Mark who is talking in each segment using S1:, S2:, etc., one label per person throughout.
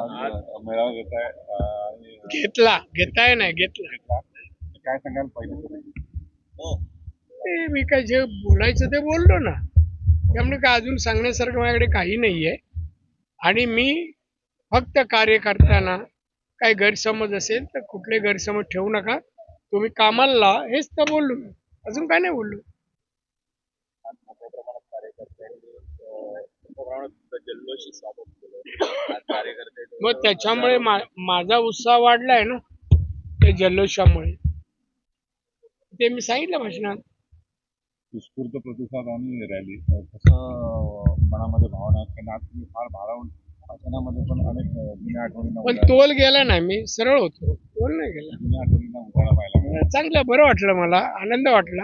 S1: आज मेळावा
S2: घेतला घेताय नाही घेतला.
S1: काय सांगाल पहिले तुम्ही
S2: ते मी काय जे बोलायचं ते बोललो ना. त्यामुळे काय अजून सांगण्यासारखं माझ्याकडे काही नाही आहे आणि मी फक्त कार्यकर्त्यांना काही गैरसमज असेल तर कुठले गैरसमज ठेवू नका. तुम्ही कामाला लावा हेच तर बोललो मी. अजून काय नाही बोललो.
S1: जल्लोषी स्वागत
S2: मग त्याच्यामुळे मा- माझा उत्साह वाढलाय ना त्या जल्लोषामुळे. ते मी सांगितलं भाषणात.
S1: उत्स्फूर्त प्रतिसाद आणि रॅली मनामध्ये भावना तुम्ही फार भारावून पण अनेक अं, जुन्या आठवणींना
S2: पण
S1: उजाळा-
S2: तोल गेला नाही मी सरळ होतो. तोल नाही गेला.
S1: जुन्या आठवणींना उजाळा पाहायला मिळाला.
S2: चांगलं बरं वाटलं मला आनंद वाटला.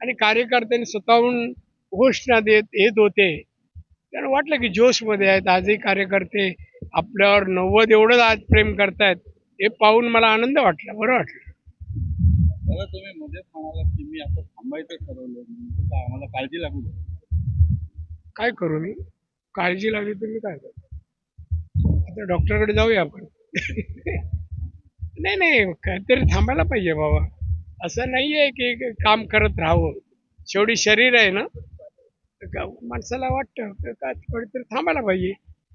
S2: आणि कार्यकर्त्यांनी स्वतःहून घोषणा देत येत होते. त्यांना वाटलं की जोशमध्ये आहेत आजही कार्यकर्ते. आपल्यावर नव्वद एवढंच आज प्रेम करतायत हे पाहून मला आनंद वाटला बरं वाटलं.
S1: दादा तुम्ही मध्येच म्हणालात की मी आता थांबायचं ठरवलं काय आम्हाला काळजी लागू द्या.
S2: काय करू मी? काळजी लागली तर मी काय करू? आता डॉक्टरकडे जाऊया आपण. नाही नाही काहीतरी थांबायला पाहिजे बाबा. असं नाही आहे की काम करत राहावं. शेवटी शरीर आहे ना? तर का- माणसाला वाटतं की का थांबायला पाहिजे.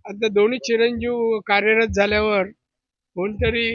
S2: आता दोन्ही चिरंजीव कार्यरत झाल्यावर कोणतरी